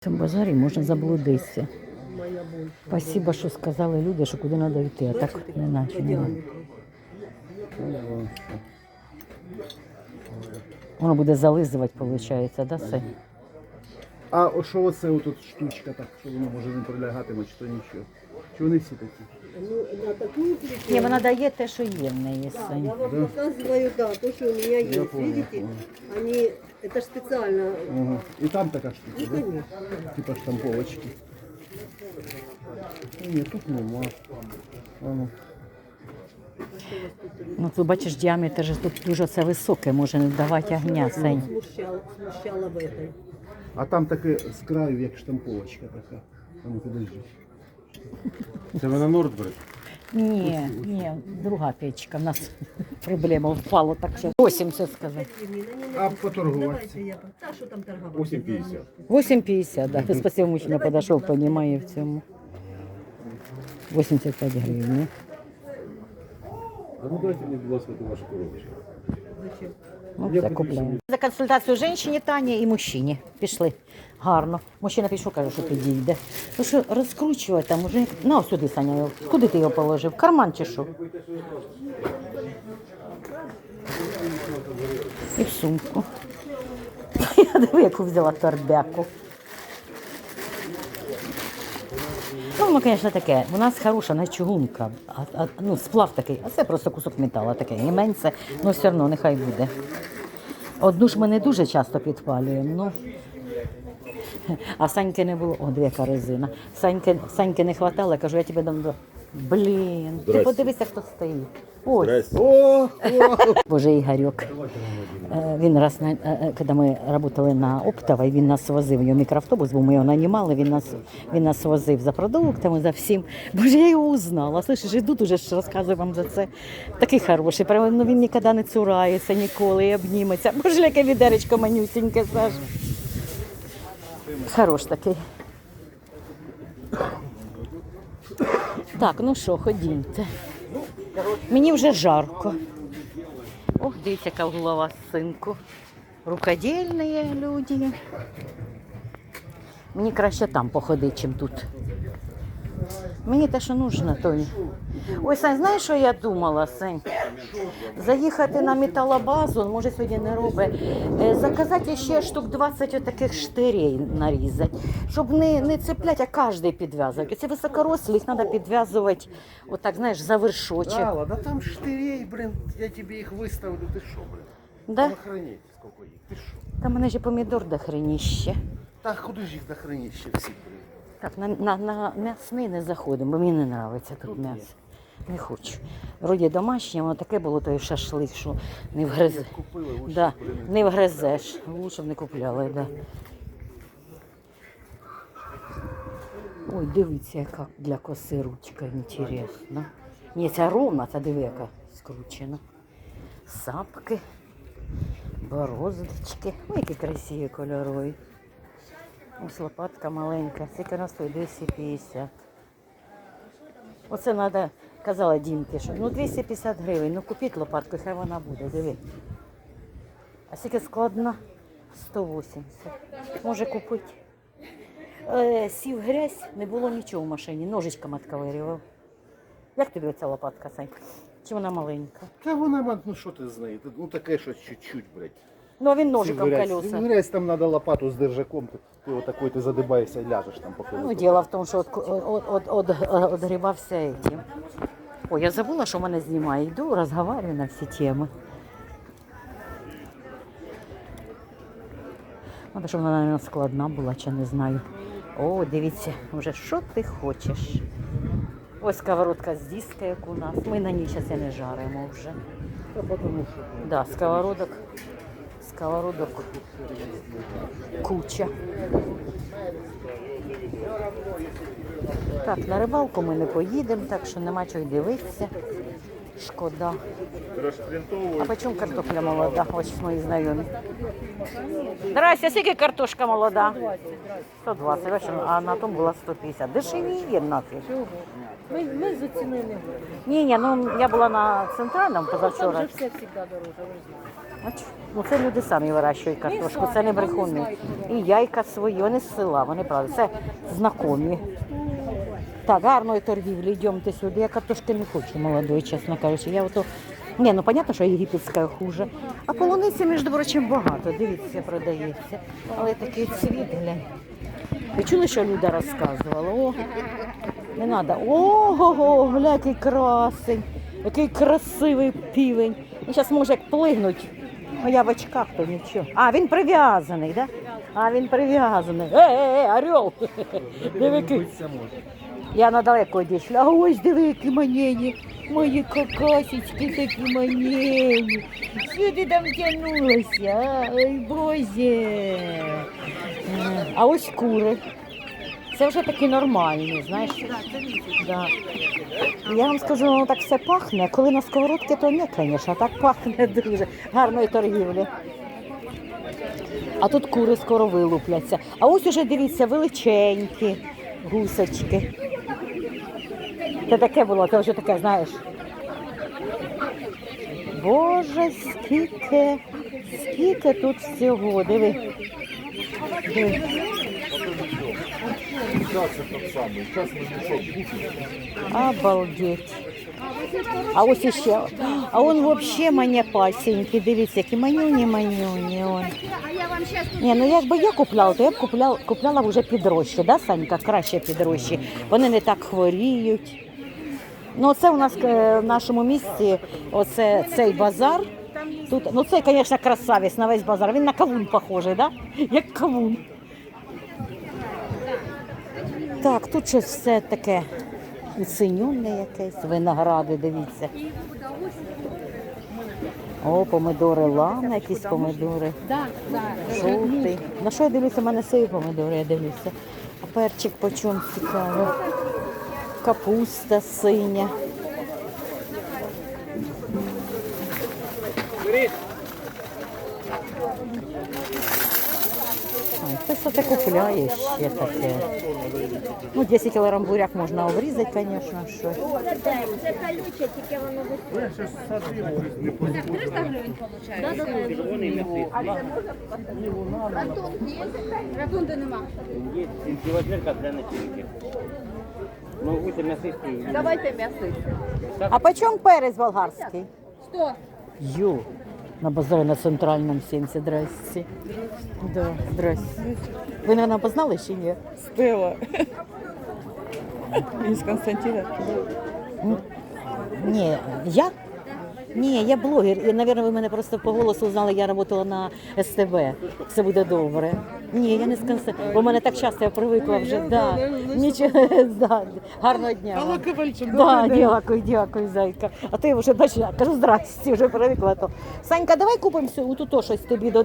В цьому базарі можна заблудитися. Спасибо, що сказали люди, що куди треба йти, а так не наче. Не. Воно буде зализувати, виходить, да, все? А що оце отут штучка, так, що воно може не прилягатиме, чи то нічого? Чи вони всі такі? Ну, на такую прикол. Ні, вона дає те, що є в неї. Да, Сань. я вам показываю, да, то, что у меня есть. понял, Видите, понял. они, это ж специально. Ага. І там така штука, Ну, да? конечно. Типа штамповочки. Ну, Ні, тут нема. А ну. Ну, тут бачиш, діаметр же тут дуже це високе, може не давати огня, Сань. Смущало, смущало в этой. А там таке з краю, як штамповочка така. А ну подожди. Це вона Нордберг. Ні, ні, друга печка. У нас проблема впала так що 80 сказати. А поторгувати? Та, що там торговать? 8,50. 8,50, да. Спасибо, мужчина подошел, понимає в цьому. 85 гривень. А ну дайте мені, будь ласка, ту вашу коробочку. Зачем? Ну, Я все купляємо. За консультацію жінці Тані і мужчині. Пішли. Гарно. Мужчина пішов, каже, що підійде. Ну що розкручувати там уже. Ну, а сюди, Саня. його. Куди ти його положив? В карман чи що? І в сумку. Я диви, яку взяла торбяку. Ну, воно, звісно, таке. У нас хороша не чугунка, а, а, ну, сплав такий, а це просто кусок металу таке. І менше, але все одно нехай буде. Одну ж ми не дуже часто підпалюємо. Ну. А Саньки не було. О, дві яка резина. Саньки, Саньки не хватало, я кажу, я тебе дам. Блін, ти подивися, хто стоїть. Ось. О, о! Боже, Ігорьок. Е, Він раз, на- е, е, коли ми працювали на Оптовій, він нас возив, у нього мікроавтобус, бо ми його нанімали, він нас, він нас возив за продуктами, за всім. Боже, я його узнала. Слышиш, йдуть уже ж розказую вам за це. Такий хороший, прямо, ну, він ніколи не цурається ніколи і обніметься. Боже, яке відеречко манюсіньке, Саш. Хорош такий. Так, ну що, ходімте. Мені вже жарко. Ох, дивіться, яка голова синку. Рукодільні люди. Мені краще там походити, чим тут. Мені те, що нужно, то. й- Ой, Сань, знаєш, що я думала, Сань? Заїхати на металобазу, може сьогодні не робить, е, заказати ще штук 20 отаких штирей нарізати, щоб не, не цеплять, а кожен підв'язувати. Ці високорослі їх треба підв'язувати, отак, знаєш, за вершочок. Алла, да там штирей, блин, я тебе їх виставлю, ти що, блин? Да? Там охренеть, сколько їх, ти що? Там мене ж помідор до хреніще. Та куди ж їх нахреніть ще всі, блин? Так, на, на, на м'ясний не заходимо, бо мені не подобається тут м'ясо. Не хочу. Вроді домашнє, воно таке було той шашлик, що не вгризе. Купили, Да, не вгризеш. Лучше б не купляли, да. Ой, дивіться, яка для коси ручка інтересна. Ні, ця ровна, це диви, яка скручена. Сапки, бороздочки. Ой, які красиві кольорові. Ось лопатка маленька, скільки вона стоїть 250. Оце треба, казала Дімки, що ну 250 гривень, ну купіть лопатку, хай вона буде, диви. А скільки складна? 180. Може купити. Е, сів грязь, не було нічого в машині, ножичком відковирював. Як тобі ця лопатка, Сань? Чи вона маленька? Та вона, ну що ти з нею? Ну таке щось чуть-чуть, блядь. Ну, а він ножиком Грязь. колеса. Грязь, там треба лопату з держаком, ти, ти отакой, ти задибаєшся і ляжеш там поки. Ну, дело в том, что от, от, от, от, отгребався этим. Ой, я забула, що мене знімає. Йду, розговорюю на всі теми. Треба, щоб вона, мабуть, складна була, чи не знаю. О, дивіться, вже що ти хочеш. Ось сковородка з диска, як у нас. Ми на ній зараз і не жаримо вже. Що Да, сковородок. Сковородок куча. Так, на рибалку ми не поїдемо, так що нема чого й дивитися. Шкода. А по чому картопля молода? Ось мої знайомі. Здрасте, скільки картошка молода? 120, бачиш, а на тому була 150. Дешевіє нафіг. Ми, ми за ціни не говоримо. Ні, ні, ну я була на центральному Там позавчора. же все завжди дороже, ви ж знаєте. Ну це люди самі вирощують картошку, це не брехуни. І яйка свої, вони з села, вони правда, це знакомі. Так, гарної торгівлі, йдемте сюди. Я картошки не хочу молодої, чесно кажучи. Я ото... Ні, ну понятно, що єгипетська хуже. А полуниці, між прочим, багато. Дивіться, продається. Але такий цвіт, глянь. Ви чули, що Люда розказувала? О, не треба. Ого, гля, який красень, який красивий півень. Він зараз може як плигнуть. А я в очках, то нічого. А, він прив'язаний. Да? А, він прив'язаний. Е, е, е, орел. Диви, який. Я надалеко дійшла. А ось диви, які манені. Мої какасечки такі манені. Ти там тягнулася? Ой, Боже. А ось кури. Це вже такі нормальні, знаєш. Да. Я вам скажу, воно так все пахне. Коли на сковородці, то ні, звісно, так пахне дуже. Гарної торгівлі. А тут кури скоро вилупляться. А ось уже дивіться, величенькі гусочки. Це таке було, це вже таке, знаєш. Боже, скільки, скільки тут всього, диви. диви. Обалдеть. А ось іще. А он вообще мене пасенький. Дивіться, які манюні, манюні. Он. Ні, ну якби я купляла, то я б купляла, купляла вже підрожче, да, Санька? Краще підрожче. Вони не так хворіють. Ну, це у нас е, в нашому місті, оце цей базар. Тут, ну це, звісно, красавець на весь базар. Він на кавун похожий, да? Як кавун. Так, тут щось все таке синюнне якесь, виногради, дивіться. О, помидори лана, якісь помидори. Жовтий. На що я дивлюся? У мене свої помидори, я дивлюся. А перчик по чому цікаво. Капуста синя. Ой, Хтось це купляє ще таке. Ну, 10 кілограм буряк можна обрізати, звісно, що. Це колюче, тільки воно Ратунди нема. Є білозірка для начинки. Ну. Давайте м'ясо. А по чому перець болгарський? Сто. Ю. На базарі на центральному 70. Здрасте. Да, здрасте. Ви, мабуть, познали чи ні? Стела. Із Константина. Ні, я? Ні, я блогер. І, мабуть, ви мене просто по голосу знали, я працювала на СТБ. Все буде добре. Ні, я не з Константина. Бо в мене так часто я привикла вже. Да. Нічого, да. Гарного дня. Вам. Ковальчук, Да, дякую, дякую, зайка. А ти вже бачиш, я кажу, здрасте, вже привикла. То. Санька, давай купимо сю- тут щось тобі до,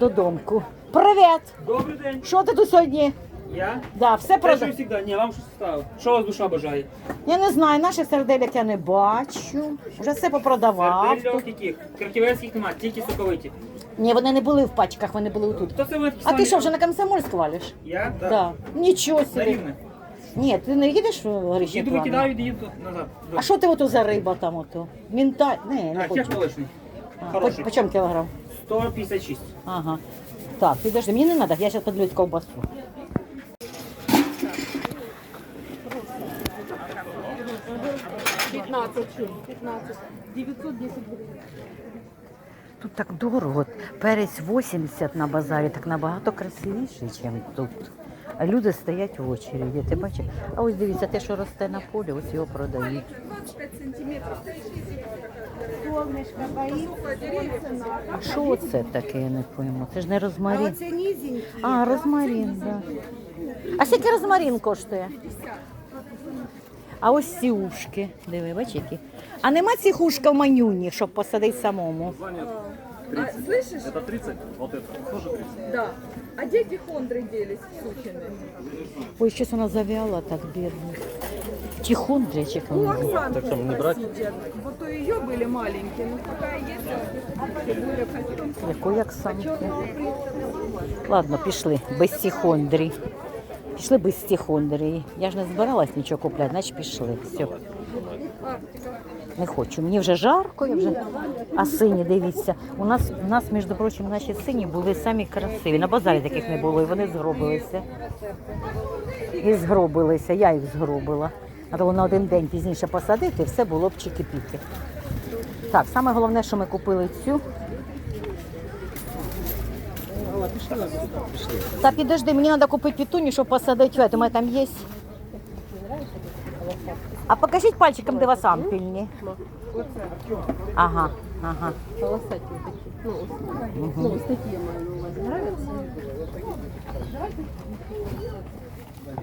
додомку. Привіт! Добрий день. Що ти тут сьогодні? Я? Да, все Те, що продав. завжди. Ні, вам щось ставив. Що вас душа бажає? Я не знаю, наших серделек я не бачу. Вже все попродавав. Сердельок тут. яких? Краківецьких нема, тільки соковиті. Ні, вони не були в пачках, вони були тут. То це ви такі А ти самі- що, вже на комсомольськ валиш? Я? Так. Да. Нічого На собі. рівне. Ні, ти не їдеш в горішні Їду, плани? викидаю, їду назад. А що ти ото за риба там ото? Мінта... Не, не А, хочу. А, Хороший. по, по чому кілограм? 156. Ага. Так, підожди, мені не треба, я зараз подивлюсь ковбасу. Тут так дорого. Перець 80 на базарі, так набагато красивіше, ніж тут. А люди стоять в очереді, ти бачиш? А ось дивіться, те, що росте на полі, ось його продають. А що це таке, я не пойму? Це ж не розмарин. А, розмарин, так. Да. А скільки розмарин коштує? А ось ці ушки. Диви, бачиш які. А нема цих ушка в манюні, щоб посадити самому. Да. А дети Хондры делись сучены. Ой, щось вона завяла так бідно. Тихондрячик. У Оксанки так не брать? Вот у ее были маленькие, но пока есть, более хотим. Якої Оксанки? Ладно, пішли, без тихондрі. Пішли без тихондрі. Я ж не збиралась нічого купляти, значить пішли. Все. Не хочу. Мені вже жарко, я вже. А сині, дивіться. У нас, у нас, між прочим, наші сині були самі красиві. На базарі таких не було, і вони згробилися. І згробилися, я їх згробила. А на один день пізніше посадити, все було б чики-піки. Так, саме головне, що ми купили цю. Та підожди, мені треба купити пітуню, щоб посадити. У мене там є. А покажіть пальчиком, де вас ампільні. Ага, ага. Полосаті такі. Ну, ось- такі я маю на увазі. Нравиться?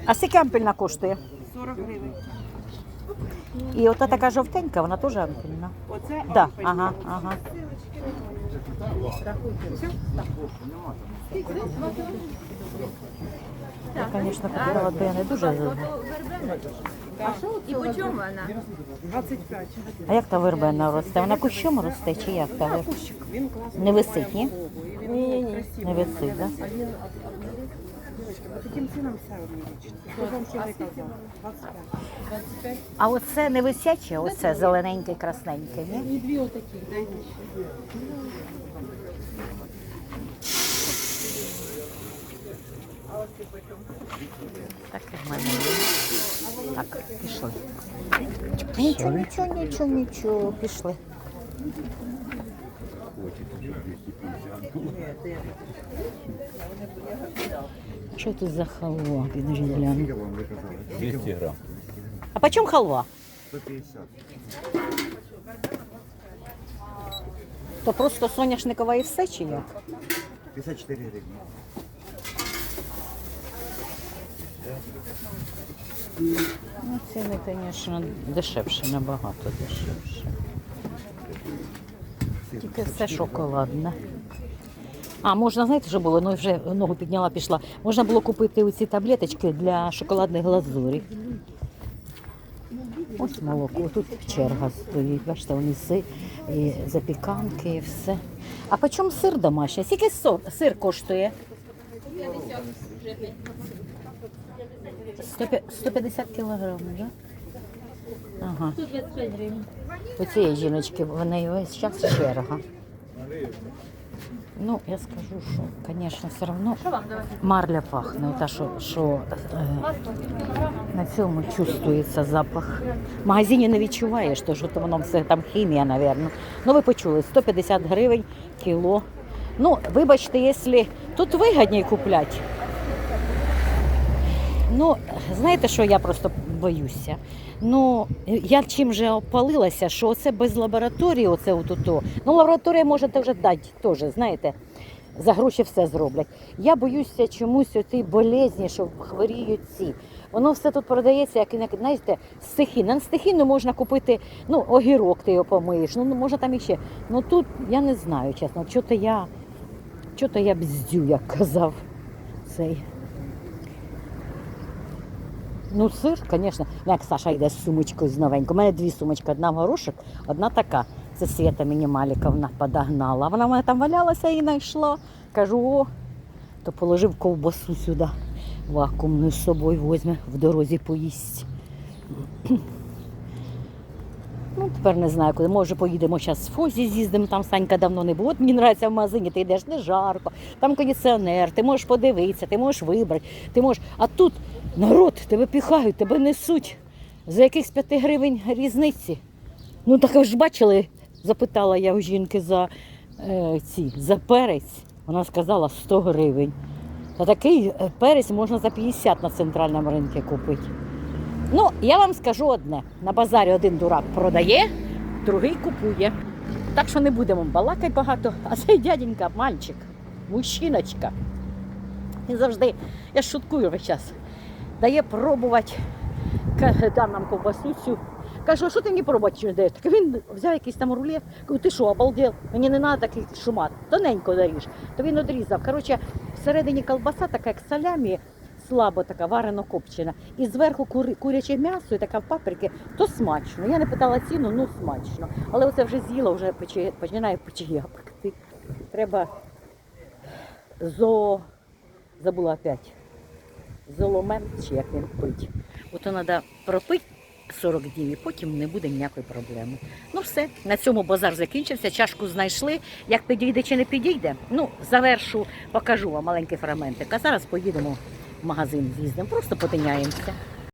А скільки ампільна коштує? 40 гривень. І ота така жовтенька, вона теж ампільна. Оце Да, ага, ага. Я, звісно, купила бо я не дуже. І по чому вона? 25. А як та вербена росте? Вона кущом росте чи як та вербена? Він класний. Не висить, ні? Ні-ні-ні. Не висить, так? А він Дівчатка, по таким цінам все обмірять. Хто вам що не казав? 25. 25. А оце не висяче, оце зелененьке, красненьке, ні? І дві отакі. Дай Так і в мене. є. Так, пішли. Нічого, нічого, нічого, нічого, пішли. Що тут за халва? Підожди, гляну. 200 грам. А по чому халва? 150. То просто соняшникова і все чи як? 54 гривні. Ну, ціни, звісно, дешевше, набагато дешевше. Тільки все шоколадне. А, можна, знаєте, що було? Ну, вже ногу підняла, пішла. Можна було купити оці таблеточки для шоколадної глазурі. Ось молоко, тут черга стоїть. Бачите, вони і запіканки, і все. А по чому сир домашній? Скільки сир, коштує? 150 150 кілограмів, так? Ага. У цієї жіночки в неї весь час черга. Ну, я скажу, що, звісно, все одно марля пахне, та, що, що е, на цьому чувствується запах. В магазині не відчуваєш, то, що то воно все там хімія, мабуть. Ну, ви почули, 150 гривень кіло. Ну, вибачте, якщо тут вигідніше купляти. Ну, знаєте, що я просто боюся? Ну, я чим же опалилася, що оце без лабораторії, оце отуто. Ну, лабораторія можете вже дати теж, знаєте, за гроші все зроблять. Я боюся чомусь оці болезні, що хворіють ці. Воно все тут продається, як, знаєте, стихійно. На стихійно можна купити, ну, огірок ти його помиєш, ну, можна там іще. Ну тут я не знаю, чесно, що-то я, що-то я бздю, як казав цей. Ну, сир, звісно, як Саша йде з сумочкою з новенькою. У мене дві сумочки, одна в горошок, одна така. Це Свята мені Маліковна подогнала. Вона в мене там валялася і знайшла. Кажу, о, то положив ковбасу сюди. Вакуумну з собою возьме, в дорозі поїсть. Ну, тепер не знаю, куди. Може, поїдемо зараз в Фозі, з'їздимо, там Санька давно не було. От мені подобається в магазині, ти йдеш не жарко, там кондиціонер, ти можеш подивитися, ти можеш вибрати, ти можеш. А тут народ, тебе піхають, тебе несуть. За якихось 5 гривень різниці. Ну так ви ж бачили, запитала я у жінки за е, ці, за перець. Вона сказала 100 гривень. Та такий е, перець можна за 50 на центральному ринку купити. Ну, я вам скажу одне: на базарі один дурак продає, другий купує. Так що не будемо балакати багато, а цей дяденька, мальчик, мужчиночка. Він завжди, я шуткую весь час, дає пробувати, дав нам ковбасу. Кажу, а що ти мені пробувати не даєш? Так він взяв якийсь там рулет, кажу, ти що, обалдел? Мені не треба такий шумат, тоненько доріж. То він одрізав. Коротше, всередині колбаса така, як салямі, слабо така, варено копчена. І зверху кури, куряче м'ясо і така в паприки, то смачно. Я не питала ціну, ну смачно. Але оце вже з'їла, вже починає печія пекти. Треба зо... Забула опять. Золомен, чи як він пить. Ото треба пропити 40 днів, і потім не буде ніякої проблеми. Ну все, на цьому базар закінчився, чашку знайшли. Як підійде чи не підійде, ну завершу, покажу вам маленький фрагментик. А зараз поїдемо в магазин з'їздимо, просто потиняємося.